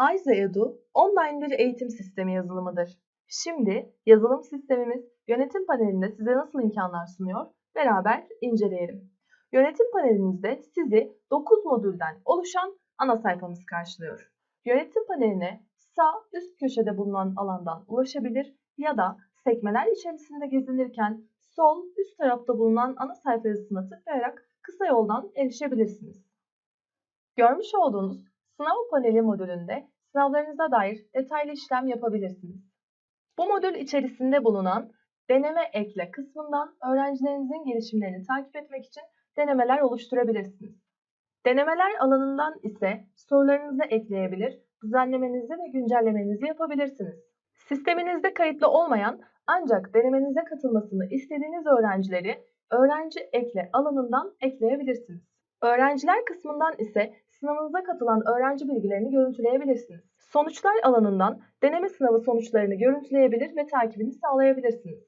Ayza online bir eğitim sistemi yazılımıdır. Şimdi yazılım sistemimiz yönetim panelinde size nasıl imkanlar sunuyor beraber inceleyelim. Yönetim panelimizde sizi 9 modülden oluşan ana sayfamız karşılıyor. Yönetim paneline sağ üst köşede bulunan alandan ulaşabilir ya da sekmeler içerisinde gezinirken sol üst tarafta bulunan ana sayfa yazısına tıklayarak kısa yoldan erişebilirsiniz. Görmüş olduğunuz sınav paneli modülünde sınavlarınıza dair detaylı işlem yapabilirsiniz. Bu modül içerisinde bulunan deneme ekle kısmından öğrencilerinizin gelişimlerini takip etmek için denemeler oluşturabilirsiniz. Denemeler alanından ise sorularınızı ekleyebilir, düzenlemenizi ve güncellemenizi yapabilirsiniz. Sisteminizde kayıtlı olmayan ancak denemenize katılmasını istediğiniz öğrencileri öğrenci ekle alanından ekleyebilirsiniz. Öğrenciler kısmından ise sınavınıza katılan öğrenci bilgilerini görüntüleyebilirsiniz. Sonuçlar alanından deneme sınavı sonuçlarını görüntüleyebilir ve takibini sağlayabilirsiniz.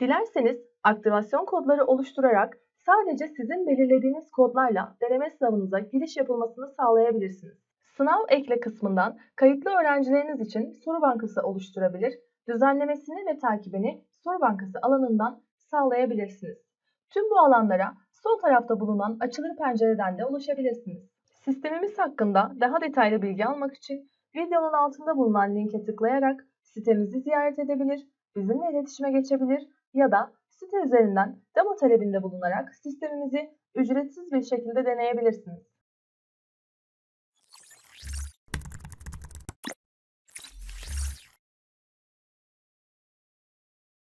Dilerseniz aktivasyon kodları oluşturarak sadece sizin belirlediğiniz kodlarla deneme sınavınıza giriş yapılmasını sağlayabilirsiniz. Sınav ekle kısmından kayıtlı öğrencileriniz için soru bankası oluşturabilir, düzenlemesini ve takibini soru bankası alanından sağlayabilirsiniz. Tüm bu alanlara sol tarafta bulunan açılır pencereden de ulaşabilirsiniz. Sistemimiz hakkında daha detaylı bilgi almak için videonun altında bulunan linke tıklayarak sitemizi ziyaret edebilir, bizimle iletişime geçebilir ya da site üzerinden demo talebinde bulunarak sistemimizi ücretsiz bir şekilde deneyebilirsiniz.